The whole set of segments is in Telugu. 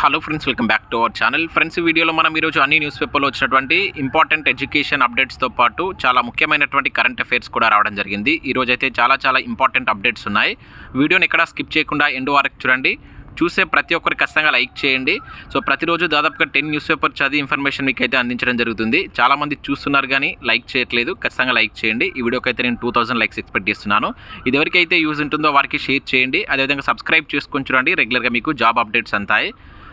Hello friends welcome back to our channel friends వీడియోలో మనం ఈరోజు అన్ని న్యూస్ పేపర్లో వచ్చినటువంటి ఇంపార్టెంట్ ఎడ్యుకేషన్ అప్డేట్స్తో పాటు చాలా ముఖ్యమైనటువంటి కరెంట్ అఫైర్స్ కూడా రావడం జరిగింది. ఈరోజు అయితే చాలా చాలా ఇంపార్టెంట్ అప్డేట్స్ ఉన్నాయి. వీడియోని ఎక్కడ స్కిప్ చేయకుండా ఎండ్ వరకు చూడండి. చూసే ప్రతి ఒక్కరు ఖచ్చితంగా లైక్ చేయండి. సో ప్రతిరోజు దాదాపుగా టెన్ న్యూస్ పేపర్ చదివి ఇన్ఫర్మేషన్ మీకు అయితే అందించడం జరుగుతుంది. చాలామంది చూస్తున్నారు కానీ లైక్ చేయట్లేదు. ఖచ్చితంగా లైక్ చేయండి. ఈ వీడియోకి అయితే నేను టూ థౌసండ్ లైక్స్ ఎక్స్పెక్ట్ చేస్తున్నాను. ఇది ఎవరికైతే యూజ్ ఉంటుందో వారికి షేర్ చేయండి. అదేవిధంగా సబ్స్క్రైబ్ చేసుకొని చూడండి. రెగ్యులర్గా మీకు జాబ్ అప్డేట్స్ అంతాయి.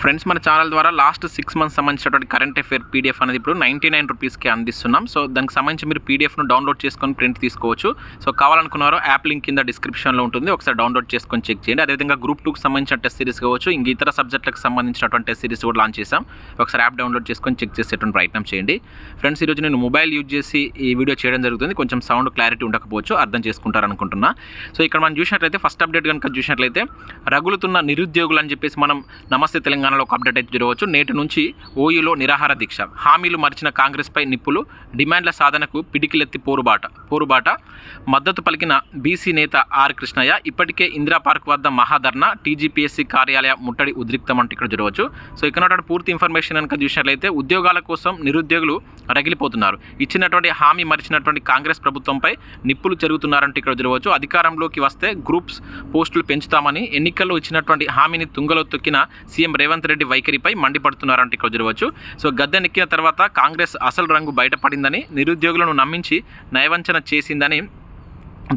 ఫ్రెండ్స్ మన ఛానల్ ద్వారా లాస్ట్ సిక్స్ మంత్స్ సంబంధించినటువంటి కరెంట్ అఫేర్ పీడిఎఫ్ అనేది ఇప్పుడు నైంటీ నైన్ రూపీస్కి అందిస్తున్నాం. సో దానికి సంబంధించి మీరు పీడిఎఫ్ను డౌన్లోడ్ చేసుకొని ప్రింట్ తీసుకోవచ్చు. సో కావాలనుకున్నారో యాప్ లింక్ కింద డిస్క్రిప్షన్లో ఉంటుంది. ఒకసారి డౌన్లోడ్ చేసుకొని చెక్ చేయండి. అదేవిధంగా గ్రూప్ టూకి సంబంధించిన టెస్ట్ సిరీస్ కావచ్చు. ఇంక ఇతర సబ్జెక్టులకు సంబంధించినటువంటి టెస్ట్ సిరీస్ కూడా లాంచ్ చేసాం ఒకసారి యాప్ డౌన్లోడ్ చేసుకొని చెక్ చేసేటువంటి ప్రయత్నం చేయండి. ఫ్రెండ్స్ ఈరోజు నేను మొబైల్ యూజ్ చేసి ఈ వీడియో చేయడం జరుగుతుంది. కొంచెం సౌండ్ క్లారిటీ ఉండకపోవచ్చు. అర్థం చేసుకుంటారు అనుకుంటున్నా సో ఇక్కడ మనం చూసినట్లయితే ఫస్ట్ అప్డేట్ కనుక చూసినట్లయితే రగులుతున్న నిరుద్యోగులు అని చెప్పేసి మనం నమస్తే తెలంగాణ తెలంగాణలో ఒక అప్డేట్ అయితే జరగవచ్చు. నేటి నుంచి ఓయూలో నిరాహార దీక్ష. హామీలు మరిచిన కాంగ్రెస్పై నిప్పులు డిమాండ్ల సాధనకు పిడికిలెత్తి పోరుబాట. పోరుబాట. మద్దతు పలికిన బీసీ నేత ఆర్ కృష్ణయ్య ఇప్పటికే ఇందిరా పార్క్ వద్ద మహాధర్ణ టీజీపీఎస్సీ కార్యాలయ ముట్టడి ఉద్రిక్తం అంటే ఇక్కడ జరగవచ్చు. సో ఇక్కడ పూర్తి ఇన్ఫర్మేషన్ కనుక చూసినట్లయితే ఉద్యోగాల కోసం నిరుద్యోగులు రగిలిపోతున్నారు. ఇచ్చినటువంటి హామీ మరిచినటువంటి కాంగ్రెస్ ప్రభుత్వంపై నిప్పులు జరుగుతున్నారంటే ఇక్కడ జరగవచ్చు. అధికారంలోకి వస్తే గ్రూప్స్ పోస్టులు పెంచుతామని ఎన్నికల్లో ఇచ్చినటువంటి హామీని తుంగలో తొక్కిన సీఎం రేవంత్ రెడ్డి వైఖరిపై మండిపడుతున్నారంటే ఇక్కడ చూడవచ్చు. సో గద్దెనెక్కిన తర్వాత కాంగ్రెస్ అసలు రంగు బయటపడిందని నిరుద్యోగులను నమ్మించి నయవంచన చేసిందని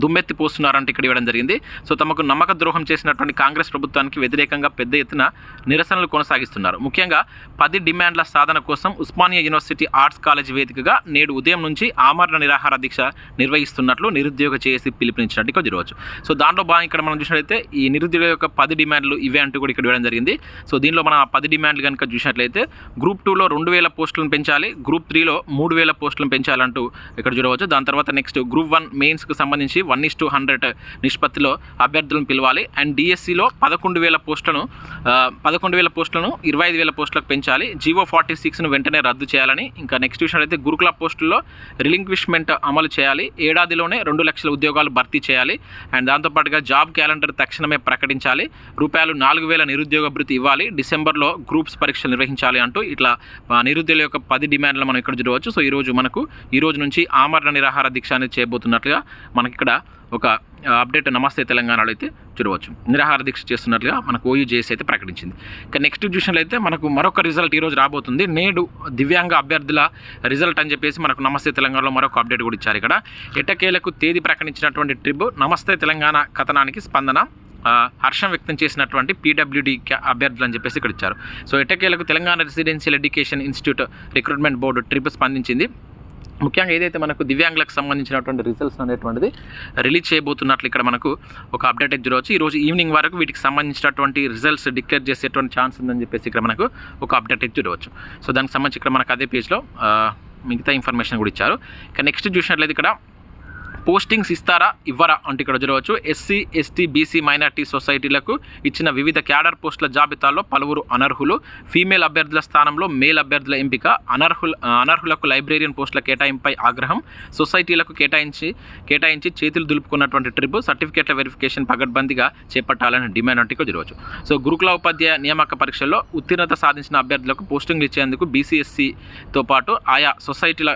దుమ్మెత్తి పోస్తున్నారంటే ఇక్కడ ఇవ్వడం జరిగింది. సో తమకు నమ్మక ద్రోహం చేసినటువంటి కాంగ్రెస్ ప్రభుత్వానికి వ్యతిరేకంగా పెద్ద ఎత్తున నిరసనలు కొనసాగిస్తున్నారు. ముఖ్యంగా పది డిమాండ్ల సాధన కోసం ఉస్మానియా యూనివర్సిటీ ఆర్ట్స్ కాలేజ్ వేదికగా నేడు ఉదయం నుంచి ఆమరణ నిరాహార దీక్ష నిర్వహిస్తున్నట్లు నిరుద్యోగ చేసి పిలుపునిచ్చినట్టు ఇక్కడ చూడవచ్చు సో దాంట్లో భాగం ఇక్కడ మనం చూసినట్లయితే ఈ నిరుద్యోగ యొక్క పది డిమాండ్లు ఇవే అంటూ కూడా ఇక్కడ ఇవ్వడం జరిగింది. సో దీనిలో మనం ఆ పది డిమాండ్లు కనుక చూసినట్లయితే గ్రూప్ టూలో రెండు వేల పోస్టులను పెంచాలి గ్రూప్ త్రీలో మూడు వేల పోస్టులను పెంచాలంటూ ఇక్కడ చూడవచ్చు. దాని తర్వాత నెక్స్ట్ గ్రూప్ వన్ మెయిన్స్కి సంబంధించి వన్ ఇస్ టూ హండ్రెడ్ నిష్పత్తిలో అభ్యర్థులను పిలవాలి. అండ్ డిఎస్సిలో పదకొండు వేల పోస్టులను పదకొండు వేల పోస్టులను ఇరవై ఐదు వేల పోస్టులకు పెంచాలి. జీవో ఫార్టీ సిక్స్ను వెంటనే రద్దు చేయాలని ఇంకా నెక్స్ట్ విషయం అయితే గురుకుల పోస్టుల్లో రిలింక్విష్మెంట్ అమలు చేయాలి. ఏడాదిలోనే రెండు లక్షల ఉద్యోగాలు భర్తీ చేయాలి. అండ్ దాంతోపాటుగా జాబ్ క్యాలెండర్ తక్షణమే ప్రకటించాలి. రూపాయలు నాలుగు వేల నిరుద్యోగ భృతి ఇవ్వాలి. డిసెంబర్లో గ్రూప్స్ పరీక్షలు నిర్వహించాలి అంటూ ఇట్లా నిరుద్యోగుల యొక్క పది డిమాండ్లు మనం ఇక్కడ చూడవచ్చు. సో ఈరోజు మనకు ఈ రోజు నుంచి ఆమరణ నిరాహార దీక్ష అనేది చేయబోతున్నట్లుగా మనకి ఇక్కడ ఒక అప్డేట్ నమస్తే తెలంగాణలో అయితే చూడవచ్చు. నిరాహార దీక్ష చేస్తున్నట్లుగా మనకు ఓయూ అయితే ప్రకటించింది. ఇక నెక్స్ట్ చూసినట్లు అయితే మనకు మరొక రిజల్ట్ ఈరోజు రాబోతుంది. నేడు దివ్యాంగ అభ్యర్థుల రిజల్ట్ అని చెప్పేసి మనకు నమస్తే తెలంగాణలో మరొక అప్డేట్ కూడా ఇచ్చారు ఇక్కడ. ఎటకేలకు తేదీ ప్రకటించినటువంటి ట్రిబ్ నమస్తే తెలంగాణ కథనానికి స్పందన హర్షం వ్యక్తం చేసినటువంటి పీడబ్ల్యూడి అభ్యర్థులు అని చెప్పేసి ఇక్కడ ఇచ్చారు. So ఎటకేలకు Telangana residential education institute recruitment board trip స్పందించింది. ముఖ్యంగా ఏదైతే మనకు దివ్యాంగులకు సంబంధించినటువంటి రిజల్ట్స్ అనేటువంటిది రిలీజ్ చేయబోతున్నట్లు ఇక్కడ మనకు ఒక అప్డేట్ అయితే చూడవచ్చు. ఈరోజు ఈవినింగ్ వరకు వీటికి సంబంధించినటువంటి రిజల్ట్స్ డిక్లేర్ చేసేటువంటి ఛాన్స్ ఉందని చెప్పేసి ఇక్కడ మనకు ఒక అప్డేట్ అయితే చూడవచ్చు. సో దానికి సంబంధించి ఇక్కడ మనకు అదే పేజ్లో మిగతా ఇన్ఫర్మేషన్ కూడా ఇచ్చారు. ఇక నెక్స్ట్ చూసినట్లయితే ఇక్కడ పోస్టింగ్స్ ఇస్తారా? ఇవ్వరా? అంటే ఇక్కడ చూడవచ్చు. ఎస్సీ ఎస్టీ బీసీ మైనార్టీ సొసైటీలకు ఇచ్చిన వివిధ క్యాడర్ పోస్టుల జాబితాలో పలువురు అనర్హులు. ఫీమేల్ అభ్యర్థుల స్థానంలో మేల్ అభ్యర్థుల ఎంపిక. అనర్హుల అనర్హులకు లైబ్రేరియన్ పోస్టుల కేటాయింపై ఆగ్రహం. సొసైటీలకు కేటాయించి కేటాయించి చేతులు దులుపుకున్నటువంటి ట్రిప్ సర్టిఫికేట్ల వెరిఫికేషన్ పగడ్బందీగా చేపట్టాలని డిమాండ్ అంటే ఇక్కడ చూడవచ్చు. సో గురుకుల ఉపాధ్యాయ నియామక పరీక్షల్లో ఉత్తీర్ణత సాధించిన అభ్యర్థులకు పోస్టింగ్ ఇచ్చేందుకు బీసీఎస్సీతో పాటు ఆయా సొసైటీల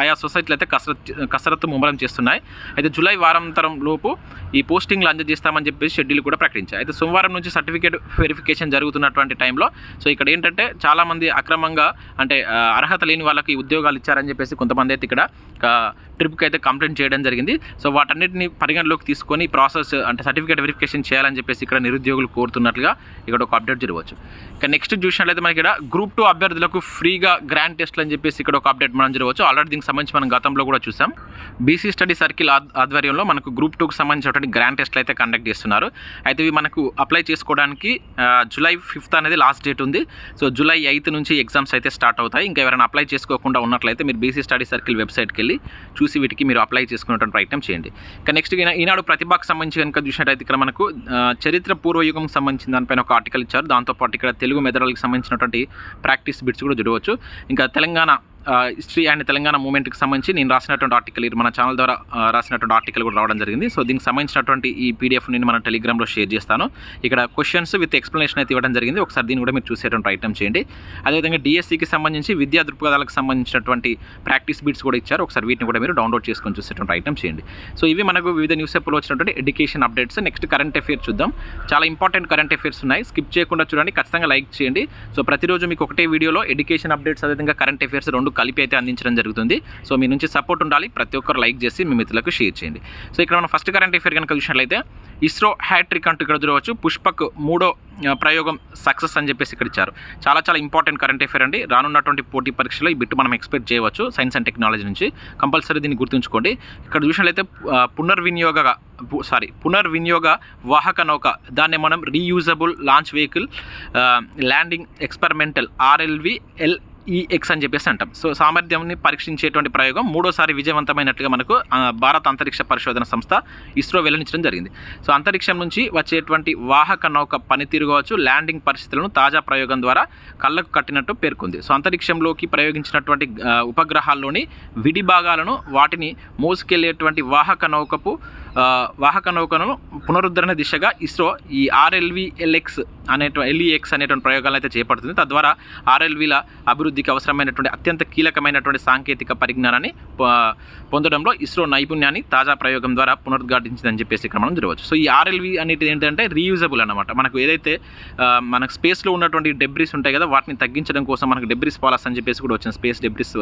ఆయా సొసైటీలు అయితే కసరత్ కసరత్తు ముమ్మరం చేస్తున్నాయి. అయితే జూలై వారాంతరం లోపు ఈ పోస్టింగ్లు అందజేస్తామని చెప్పేసి షెడ్యూల్ కూడా ప్రకటించాయి. అయితే సోమవారం నుంచి సర్టిఫికేట్ వెరిఫికేషన్ జరుగుతున్నటువంటి టైంలో సో ఇక్కడ ఏంటంటే చాలామంది అక్రమంగా అంటే అర్హత లేని వాళ్ళకి ఉద్యోగాలు ఇచ్చారని చెప్పేసి కొంతమంది అయితే ఇక్కడ ట్రిప్కి అయితే కంప్లైంట్ చేయడం జరిగింది. సో వాటన్నిటిని పరిగణలోకి తీసుకొని ప్రాసెస్ అంటే సర్టిఫికేట్ వెరిఫికేషన్ చేయాలని చెప్పేసి ఇక్కడ నిరుద్యోగులు కోరుతున్నట్లుగా ఇక్కడ ఒక అప్డేట్ జరగవచ్చు. ఇక నెక్స్ట్ చూసినట్లయితే మనకి ఇక్కడ గ్రూప్ టూ అభ్యర్థులకు ఫ్రీగా గ్రాండ్ టెస్ట్లు అని చెప్పేసి ఇక్కడ ఒక అప్డేట్ మనం జరగవచ్చు. ఆల్రెడీ దీనికి సంబంధించి మనం గతంలో కూడా చూసాం. బీసీ స్టడీ సర్కిల్ ఆధ్వర్యంలో మనకు గ్రూప్ టూకి సంబంధించినటువంటి గ్రాండ్ టెస్ట్లు అయితే కండక్ట్ చేస్తున్నారు. అయితే ఇవి మనకు అప్లై చేసుకోవడానికి జూలై ఫిఫ్త్ అనేది లాస్ట్ డేట్ ఉంది. సో జూలై ఎయిత్ నుంచి ఎగ్జామ్స్ అయితే స్టార్ట్ అవుతాయి. ఇంకా ఎవరైనా అప్లై చేసుకోకుండా ఉన్నట్లయితే మీరు బీసీ స్టడీ సర్కిల్ వెబ్సైట్కి వెళ్ళి చూసి వీటికి మీరు అప్లై చేసుకునేటువంటి ప్రయత్నం చేయండి. ఇంకా నెక్స్ట్ ఈనాడు ప్రతిభకు సంబంధించి కనుక చూసినట్టయితే ఇక్కడ మనకు చరిత్ర పూర్వయుగం సంబంధించిన దానిపైన ఒక ఆర్టికల్ ఇచ్చారు. దాంతోపాటు ఇక్కడ తెలుగు మెథడాలజీకి సంబంధించినటువంటి ప్రాక్టీస్ బిట్స్ కూడా చూడవచ్చు. ఇంకా తెలంగాణ హిస్టరీ అండ్ తెలంగాణ మూమెంట్కి సంబంధించి నేను రాసినటువంటి ఆర్టికల్ ఇది మన ఛానల్ ద్వారా రాసినటువంటి ఆర్టికల్ కూడా రావడం జరిగింది. సో దీనికి సంబంధించినటువంటి ఈ పీడిఎఫ్ నేను మన టెలిగ్రామ్లో షేర్ చేస్తాను. ఇక్కడ క్వశ్చన్స్ విత్ ఎక్స్ప్లెనేషన్ అయితే ఇవ్వడం జరిగింది. ఒకసారి దీన్ని కూడా మీరు చూసేటువంటి ఐటమ్ చేయండి. అదేవిధంగా డిఎస్సికి సంబంధించి విద్యా దృక్పథాలకు సంబంధించినటువంటి ప్రాక్టీస్ బీట్స్ కూడా ఇచ్చారు. ఒకసారి వీటిని కూడా మీరు డౌన్లోడ్ చేసుకొని చూసేటువంటి ఐటమ్ చేయండి. సో ఇవి మనకు వివిధ న్యూస్ పేపర్లో వచ్చినటువంటి education updates. Next current affairs చూద్దాం. చాలా ఇంపార్టెంట్ కరెంట్ అఫేర్స్ ఉన్నాయి. స్కిప్ చేయకుండా చూడండి. ఖచ్చితంగా లైక్ చేయండి. సో ప్రతిరోజు మీకు ఒకటే వీడియోలో ఎడ్యుకేషన్ అప్డేట్స్ అదేవిధంగా కరెంట్ అఫేర్స్ రెండు కలిపి అయితే అందించడం జరుగుతుంది. సో మీ నుంచి సపోర్ట్ ఉండాలి. ప్రతి ఒక్కరు లైక్ చేసి మీ మిత్రులకు షేర్ చేయండి. సో ఇక్కడ మనం ఫస్ట్ కరెంట్ అఫేర్ కనుక చూసినట్లయితే ఇస్రో హ్యాట్రిక్ అంటూ ఇక్కడ చూడవచ్చు. పుష్పక్ మూడో ప్రయోగం సక్సెస్ అని చెప్పేసి ఇక్కడ ఇచ్చారు. చాలా చాలా ఇంపార్టెంట్ కరెంట్ అఫేర్ అండి. రానున్నటువంటి పోటీ పరీక్షలో ఈ బిట్ మనం ఎక్స్పెక్ట్ చేయవచ్చు సైన్స్ అండ్ టెక్నాలజీ నుంచి. కంపల్సరీ దీన్ని గుర్తుంచుకోండి. ఇక్కడ చూసినట్లయితే పునర్వినియోగ సారీ పునర్వినియోగ వాహక నౌక దాన్ని మనం reusable launch vehicle landing experimental RLV L EX అని చెప్పేసి అంటాం. సో సామర్థ్యాన్ని పరీక్షించేటువంటి ప్రయోగం మూడోసారి విజయవంతమైనట్టుగా మనకు భారత అంతరిక్ష పరిశోధన సంస్థ ఇస్రో వెల్లడించడం జరిగింది. సో అంతరిక్షం నుంచి వచ్చేటువంటి వాహక నౌక పనితీరు కావచ్చు ల్యాండింగ్ పరిస్థితులను తాజా ప్రయోగం ద్వారా కళ్ళకు కట్టినట్టు పేర్కొంది. సో అంతరిక్షంలోకి ప్రయోగించినటువంటి ఉపగ్రహాల్లోని విడి భాగాలను వాటిని మోసుకెళ్ళేటువంటి వాహక నౌకపు వాహక నౌకను పునరుద్ధరణ దిశగా ఇస్రో ఈ ఆర్ఎల్వి ఎల్ఎక్స్ అనేటువంటి ఎల్ఈఎక్స్ అనేటువంటి ప్రయోగాలను అయితే చేపడుతుంది. తద్వారా ఆర్ఎల్విల అభివృద్ధికి అవసరమైనటువంటి అత్యంత కీలకమైనటువంటి సాంకేతిక పరిజ్ఞానాన్ని పొందడంలో ఇస్రో నైపుణ్యాన్ని తాజా ప్రయోగం ద్వారా పునరుద్ఘాటించిందని చెప్పేసి ఇక్కడ మనం చూడవచ్చు సో ఈ ఆర్ఎల్వి అనేది ఏంటంటే రీయూజబుల్ అనమాట మనకు ఏదైతే మనకు స్పేస్లో ఉన్నటువంటి డెబ్రిస్ ఉంటాయి కదా వాటిని తగ్గించడం కోసం మనకు డెబ్రిస్ పాలసీ అని చెప్పేసి కూడా వచ్చిన స్పేస్ డెబ్రిస్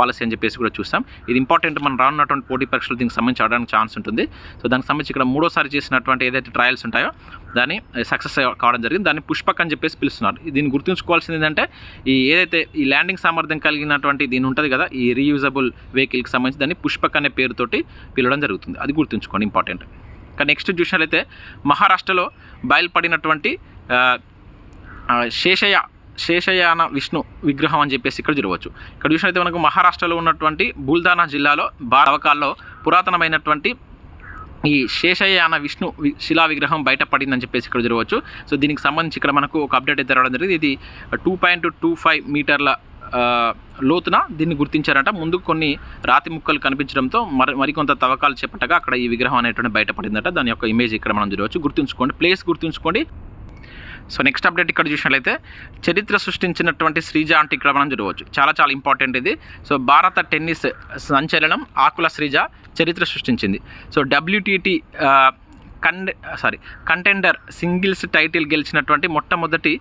పాలసీ అని చెప్పేసి కూడా చూస్తాం ఇది ఇంపార్టెంట్ మనం రానున్నటువంటి పోటీ పరీక్షలు దీనికి సంబంధించి అవడానికి ఛాన్స్ ఉంటుంది. సో దానికి సంబంధించి ఇక్కడ మూడోసారి చేసినటువంటి ఏదైతే ట్రయల్స్ ఉంటాయో దాన్ని సక్సెస్ కావడం జరిగింది. దాన్ని పుష్పక్ అని చెప్పేసి పిలుస్తున్నారు. దీన్ని గుర్తుంచుకోవాల్సింది ఏంటంటే ఈ ఏదైతే ఈ ల్యాండింగ్ సామర్థ్యం కలిగినటువంటి దీని ఉంటుంది కదా ఈ రీయూజబుల్ వెహికల్కి సంబంధించి దాన్ని పుష్పక్ అనే పేరుతోటి పిలవడం జరుగుతుంది. అది గుర్తుంచుకోండి ఇంపార్టెంట్ ఇంకా నెక్స్ట్ చూసినట్లయితే మహారాష్ట్రలో బయలుపడినటువంటి శేషయ్య శేషయాన విష్ణు విగ్రహం అని చెప్పేసి ఇక్కడ చూడవచ్చు. ఇక్కడ చూసినట్లయితే మనకు మహారాష్ట్రలో ఉన్నటువంటి బుల్దానా జిల్లాలో భారవకాల్లో పురాతనమైనటువంటి ఈ శేషయాన విష్ణు శిలా విగ్రహం బయట పడిందని చెప్పేసి ఇక్కడ జరగవచ్చు. సో దీనికి సంబంధించి ఇక్కడ మనకు ఒక అప్డేట్ అయితే రావడం జరిగింది. ఇది టూ పాయింట్ టూ ఫైవ్ మీటర్ల లోతున దీన్ని గుర్తించారంట. ముందు కొన్ని రాతి ముక్కలు కనిపించడంతో మరి మరికొంత తవ్వకాలు చేపట్టగా అక్కడ ఈ విగ్రహం అనేటువంటి బయటపడిందట. దాని యొక్క ఇమేజ్ ఇక్కడ మనం చూడవచ్చు. గుర్తుంచుకోండి. ప్లేస్ గుర్తుంచుకోండి. సో నెక్స్ట్ అప్డేట్ ఇక్కడ చూసినట్లయితే చరిత్ర సృష్టించినటువంటి శ్రీజ అంటే ఇక్కడ మనం చూడవచ్చు. చాలా చాలా ఇంపార్టెంట్ ఇది. సో భారత టెన్నిస్ సంచలనం ఆకుల శ్రీజ చరిత్ర సృష్టించింది. సో డబ్ల్యూటీటీ కండె సారీ కంటెండర్ సింగిల్స్ టైటిల్ గెలిచినటువంటి మొట్టమొదటి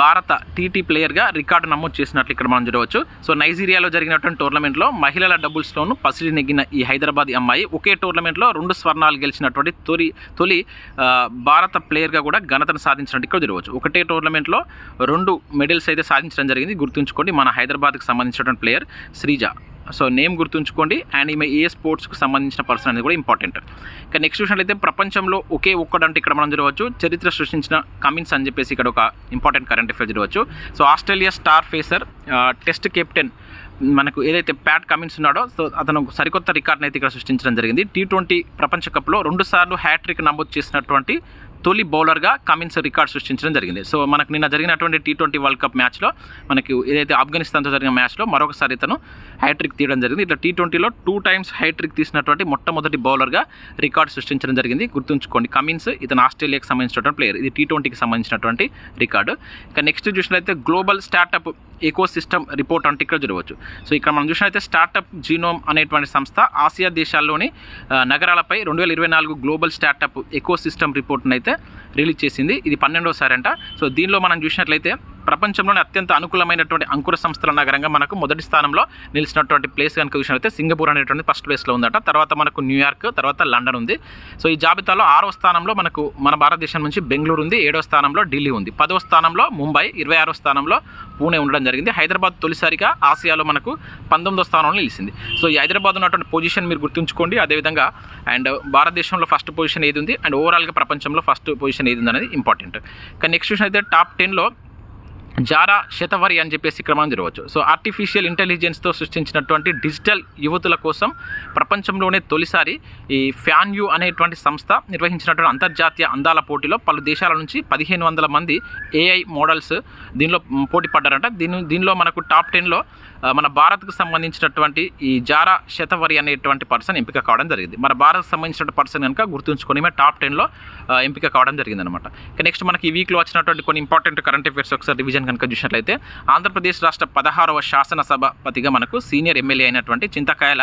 భారత టీటీ ప్లేయర్గా రికార్డు నమోదు చేసినట్లు ఇక్కడ మనం చూడవచ్చు. సో నైజీరియాలో జరిగినటువంటి టోర్నమెంట్లో మహిళల డబుల్స్లోను పసిడి నెగ్గిన ఈ హైదరాబాద్ అమ్మాయి ఒకే టోర్నమెంట్లో రెండు స్వర్ణాలు గెలిచినటువంటి తొలి తొలి భారత ప్లేయర్గా కూడా ఘనతను సాధించినట్టు ఇక్కడ చూడవచ్చు. ఒకటే టోర్నమెంట్లో రెండు మెడల్స్ అయితే సాధించడం జరిగింది. గుర్తుంచుకోండి మన హైదరాబాద్కి సంబంధించినటువంటి ప్లేయర్ శ్రీజ. సో నేమ్ గుర్తుంచుకోండి. అండ్ ఈమె ఏ స్పోర్ట్స్కి సంబంధించిన పర్సన్ అనేది కూడా ఇంపార్టెంట్ ఇంకా నెక్స్ట్ చూసినట్లయితే ప్రపంచంలో ఒకే ఒక్కడంటే ఇక్కడ మనం చూడవచ్చు. చరిత్ర సృష్టించిన కమిన్స్ అని చెప్పేసి ఇక్కడ ఒక ఇంపార్టెంట్ కరెంట్ అఫేర్ చూడవచ్చు. So Australia star pacer test captain మనకు ఏదైతే ప్యాట్ కమిన్స్ ఉన్నాడో సో అతను సరికొత్త రికార్డ్ని అయితే ఇక్కడ సృష్టించడం జరిగింది. టీ ట్వంటీ ప్రపంచ కప్లో రెండుసార్లు హ్యాట్రిక్ నమోదు చేసినటువంటి తొలి బౌలర్గా కమిన్స్ రికార్డ్ సృష్టించడం జరిగింది. సో మనకు నిన్న జరిగినటువంటి టీ ట్వంటీ వరల్డ్ కప్ మ్యాచ్లో మనకి ఏదైతే ఆఫ్ఘనిస్తాన్తో జరిగిన మ్యాచ్లో మరొకసారి ఇతను హ్యాట్రిక్ తీయడం జరిగింది. ఇట్లా టీ ట్వంటీలో టూ టైమ్స్ హ్యాట్రిక్ తీసినటువంటి మొట్టమొదటి బౌలర్గా రికార్డ్ సృష్టించడం జరిగింది. గుర్తుంచుకోండి కమిన్స్ ఇతను ఆస్ట్రేలియాకి సంబంధించినటువంటి ప్లేయర్. ఇది టీ ట్వంటీకి సంబంధించినటువంటి రికార్డు. ఇక నెక్స్ట్ చూసినట్లయితే global startup eco system report అంటే ఇక్కడ చూడవచ్చు. సో ఇక్కడ మనం చూసినట్లయితే స్టార్టప్ జీనోమ్ అనేటువంటి సంస్థ ఆసియా దేశాల్లోని నగరాలపై రెండు వేల ఇరవై నాలుగు గ్లోబల్ స్టార్టప్ ఎకో సిస్టమ్ రిపోర్ట్ను అయితే రిలీజ్ చేసింది. ఇది పన్నెండోసారి అంట సో దీనిలో మనం చూసినట్లయితే ప్రపంచంలోనే అత్యంత అనుకూలమైనటువంటి అంకుర సంస్థల నగరంగా మనకు మొదటి స్థానంలో నిలిచినటువంటి ప్లేస్ కనుక అయితే సింగపూర్ అనేటువంటి ఫస్ట్ ప్లేస్లో ఉందట. తర్వాత మనకు న్యూయార్క్ తర్వాత లండన్ ఉంది. సో ఈ జాబితాలో ఆరో స్థానంలో మనకు మన భారతదేశం నుంచి బెంగళూరు ఉంది ఏడో స్థానంలో ఢిల్లీ ఉంది. పదో స్థానంలో ముంబై ఇరవై ఆరో స్థానంలో పూణే ఉండడం జరిగింది. హైదరాబాద్ తొలిసారిగా ఆసియాలో మనకు పంతొమ్మిదో స్థానంలో నిలిచింది. సో ఈ హైదరాబాద్ ఉన్నటువంటి పొజిషన్ మీరు గుర్తుంచుకోండి. అదేవిధంగా అండ్ భారతదేశంలో ఫస్ట్ పొజిషన్ ఏది ఉంది? అండ్ ఓవరాల్గా ప్రపంచంలో ఫస్ట్ పొజిషన్ ఏది ఉంది అనేది ఇంపార్టెంట్ కానీ నెక్స్ట్ చూసిన అయితే టాప్ టెన్లో జారా శతవరి అని చెప్పేసి క్రమం జరగవచ్చు. సో ఆర్టిఫిషియల్ ఇంటెలిజెన్స్తో సృష్టించినటువంటి డిజిటల్ యువతుల కోసం ప్రపంచంలోనే తొలిసారి ఈ ఫ్యాన్ యూ అనేటువంటి సంస్థ నిర్వహించినటువంటి అంతర్జాతీయ అందాల పోటీలో పలు దేశాల నుంచి పదిహేను వందల మంది ఏఐ మోడల్స్ దీనిలో పోటీ పడ్డారంట. దీని దీనిలో మనకు టాప్ టెన్లో మన భారత్కు సంబంధించినటువంటి ఈ జారా శతవరి అనేటువంటి పర్సన్ ఎంపిక కావడం జరిగింది. మన భారత్కు సంబంధించిన పర్సన్ కనుక గుర్తుంచుకొని టాప్ టెన్లో ఎంపిక కావడం జరిగింది అనమాట ఇక నెక్స్ట్ మనకి ఈ వీక్లో వచ్చినటువంటి కొన్ని ఇంపార్టెంట్ కరెంట్ అఫేర్స్ ఒకసారి రివిజన్ కనుక చూసినట్లయితే ఆంధ్రప్రదేశ్ రాష్ట్ర పదహారవ శాసనసభపతిగా మనకు సీనియర్ ఎమ్మెల్యే అయినటువంటి చింతకాయల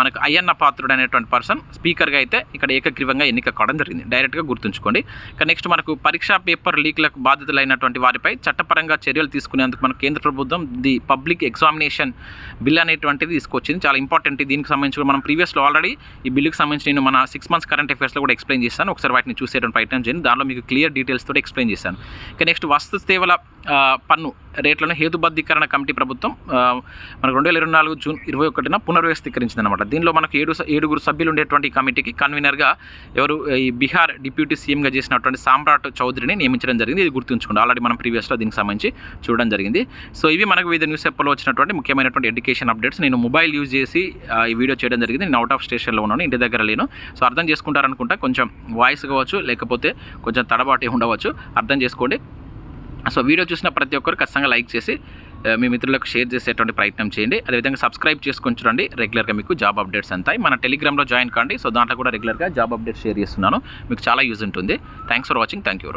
మనకు అయ్యన్న పాత్రుడు అనేటువంటి పర్సన్ స్పీకర్గా అయితే ఇక్కడ ఏకగ్రీవంగా ఎన్నిక కావడం జరిగింది. డైరెక్ట్గా గుర్తుంచుకోండి. ఇక నెక్స్ట్ మనకు పరీక్షా పేపర్ లీక్లకు బాధితులైనటువంటి వారిపై చట్టపరంగా చర్యలు తీసుకునేందుకు మన కేంద్ర ప్రభుత్వం ది పబ్లిక్ ఎగ్జామినేషన్ బిల్ అనేటువంటిది తీసుకొచ్చింది. చాలా ఇంపార్టెంట్. దీనికి సంబంధించి కూడా మనం ప్రీవియస్లో ఆల్రెడీ ఈ బిల్లుకి సంబంధించి నేను మన సిక్స్ మంత్స్ కరెంట్ అఫేర్స్లో కూడా ఎక్స్ప్లెయిన్ చేస్తాను ఒకసారి వాటిని చూసేటువంటి ప్రయత్నం చేయండి. దానిలో మీకు క్లియర్ డీటెయిల్స్ తోటి ఎక్స్ప్లెయిన్ చేశాను. ఇక నెక్స్ట్ వస్తు సేవల పన్ను రేట్లను హేతుబద్ధీకరణ కమిటీ ప్రభుత్వం మనకు రెండు వేల ఇరవై నాలుగు జూన్ ఇరవై ఒకటిన పునర్వ్యవస్థీకరించింది అనమాట దీనిలో మనకు ఏడు ఏడుగురు సభ్యులు ఉండేటువంటి కమిటీకి కన్వీనర్గా ఎవరు ఈ బీహార్ డిప్యూటీ సీఎంగా చేసినటువంటి సామ్రాట్ చౌదరిని నియమించడం జరిగింది. ఇది గుర్తుంచుకోండి. ఆల్రెడీ మనం ప్రీవియస్లో దీనికి సంబంధించి చూడడం జరిగింది. సో ఇవి మనకు వివిధ న్యూస్ పేపర్లో వచ్చినటువంటి ముఖ్యమైనటువంటి ఎడ్యుకేషన్ అప్డేట్స్ నేను మొబైల్ యూజ్ చేసి ఈ వీడియో చేయడం జరిగింది. నేను అవుట్ ఆఫ్ స్టేషన్లో ఉన్నాను ఇంటి దగ్గర లేను. సో అర్థం చేసుకుంటారనుకుంటా కొంచెం వాయిస్ కావచ్చు లేకపోతే కొంచెం తడబాటు ఉండవచ్చు అర్థం చేసుకోండి. సో వీడియో చూసిన ప్రతి ఒక్కరు ఖచ్చితంగా లైక్ చేసి మీ మిత్రులకు షేర్ చేసేటువంటి ప్రయత్నం చేయండి. అదేవిధంగా సబ్స్క్రైబ్ చేసుకొని చూడండి. రెగ్యులర్గా మీకు జాబ్ అప్డేట్స్ అంతాయి. మన టెలిగ్రామ్లో జాయిన్ కాండి. సో దాంట్లో కూడా రెగ్యులర్గా జాబ్ అప్డేట్స్ షేర్ చేస్తున్నాను. మీకు చాలా యూజ్ ఉంటుంది. Thanks for watching thank you